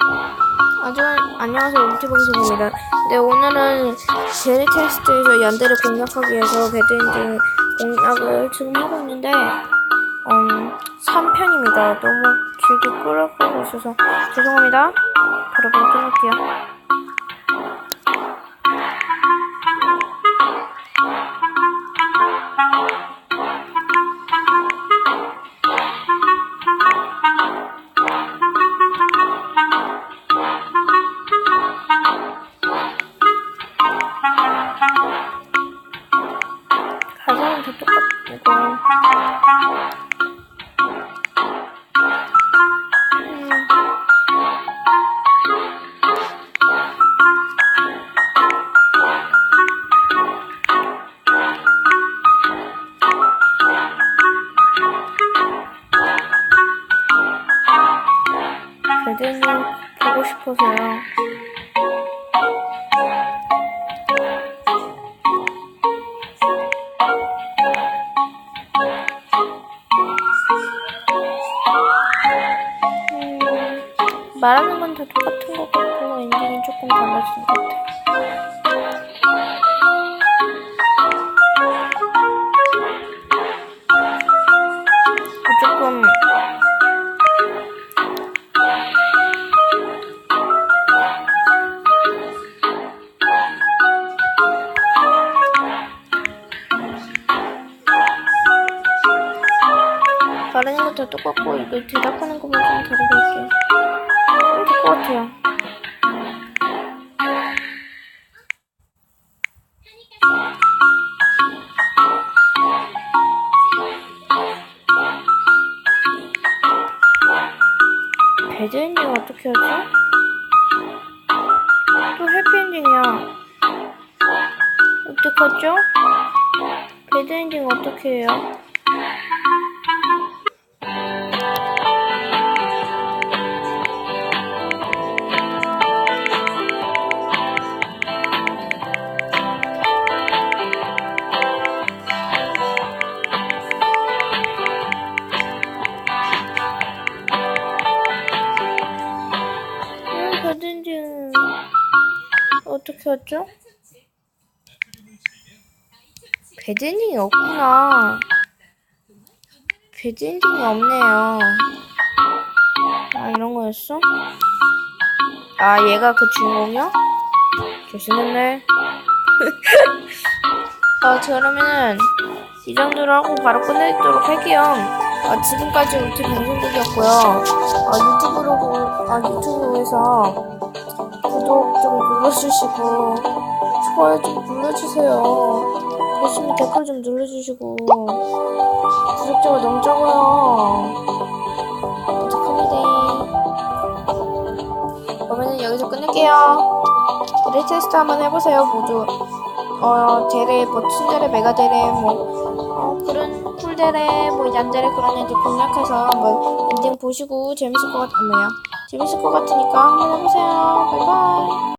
아주 안녕하세요 유튜브방송입니다. 네 오늘은 제리 테스트에서 연대를 공략하기 위해서 배드엔딩 공략을 지금 하고 있는데 음 3편입니다. 너무 길게 끌어가고 있어서 죄송합니다. 바로 바로 끊을게요. 음. 배드님 보고 싶어서요. 음, 말하는 건 다 똑같은 것 같고 엔딩은 조금 달라진 것 같아요. 조금 건다 똑같고 이거 대답하는 것만 좀 다르게 할게요. 될 것 같아요. 배드엔딩 어떻게 하지? 또 해피엔딩이야. 어떡하죠? 배드엔딩 어떻게 해요? 어떻게 하죠? 배드엔딩이 없구나. 배드엔딩이 없네요. 아 이런 거였어? 아 얘가 그 주인공이야? 조심했네. 아 그러면은 이 정도로 하고 바로 끝내도록 할게요. 아, 지금까지 우리 방송국이었고요. 아, 유튜브로 보, 아, 유튜브에서 구독 좀 눌러주시고 좋아요 좀 눌러주세요. 열심히 댓글 좀 눌러주시고 구독자가 너무 적어요. 부탁합니다. 그러면 여기서 끊을게요. 우리 테스트 한번 해보세요 모두. 어 데레 뭐 춘데레 메가데레 뭐 어, 그런 쿨데레 뭐 얀데레 그런 애들 공략해서 한번 엔딩 보시고 재밌을 것 같, 뭐야 재밌을 것 같으니까 한번 해보세요. 바이바이.